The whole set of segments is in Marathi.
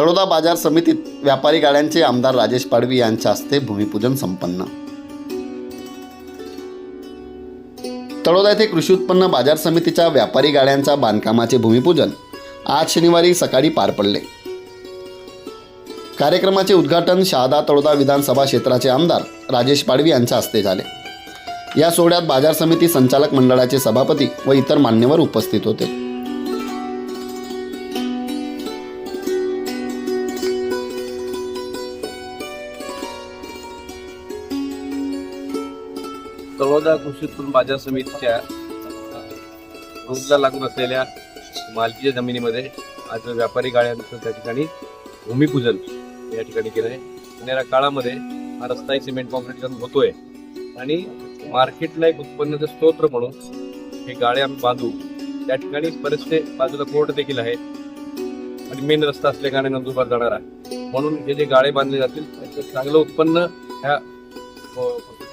तळोदा बाजार समितीत व्यापारी गाड्यांचे आमदार राजेश पाडवी यांच्या हस्ते भूमिपूजन संपन्न. तळोदा येथे कृषी उत्पन्न बाजार समितीच्या व्यापारी गाड्यांच्या बांधकामाचे भूमिपूजन आज शनिवारी सकाळी पार पडले. कार्यक्रमाचे उद्घाटन शहादा तळोदा विधानसभा क्षेत्राचे आमदार राजेश पाडवी यांच्या हस्ते झाले. या सोहळ्यात बाजार समिती संचालक मंडळाचे सभापती व इतर मान्यवर उपस्थित होते. तळोदा कृषी उत्पन्न बाजार समितीच्या रोजला लागून असलेल्या मालकीच्या जमिनीमध्ये आज व्यापारी गाड्यांचं त्या ठिकाणी भूमिपूजन या ठिकाणी केलं आहे येणाऱ्या काळामध्ये हा रस्ताही सिमेंट कॉन्क्रीट होतोय. आणि मार्केटला एक उत्पन्नाचं स्तोत्र म्हणून हे गाळे आम्ही बांधू. त्या ठिकाणी बरेचसे बाजूला कोर्ट देखील आहे. आणि मेन रस्ता असल्या कारणाने नंदुरबार जाणार आहे. म्हणून हे जे गाळे बांधले जातील त्याचं चांगलं उत्पन्न ह्या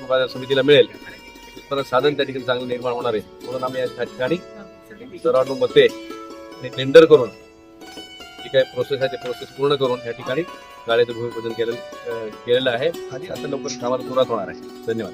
बाजार समितीला मिळेल. उत्पन्न साधन त्या ठिकाणी चांगलं निर्माण होणार आहे. म्हणून आम्ही या ठिकाणी सर्वांनो मते आणि टेंडर करून जी काही प्रोसेस आहे ते प्रोसेस पूर्ण करून या ठिकाणी गाड्याचं भूमिपूजन केलेलं केलेलं आहे. आणि आता लवकर कामाला सुरुवात होणार आहे. धन्यवाद.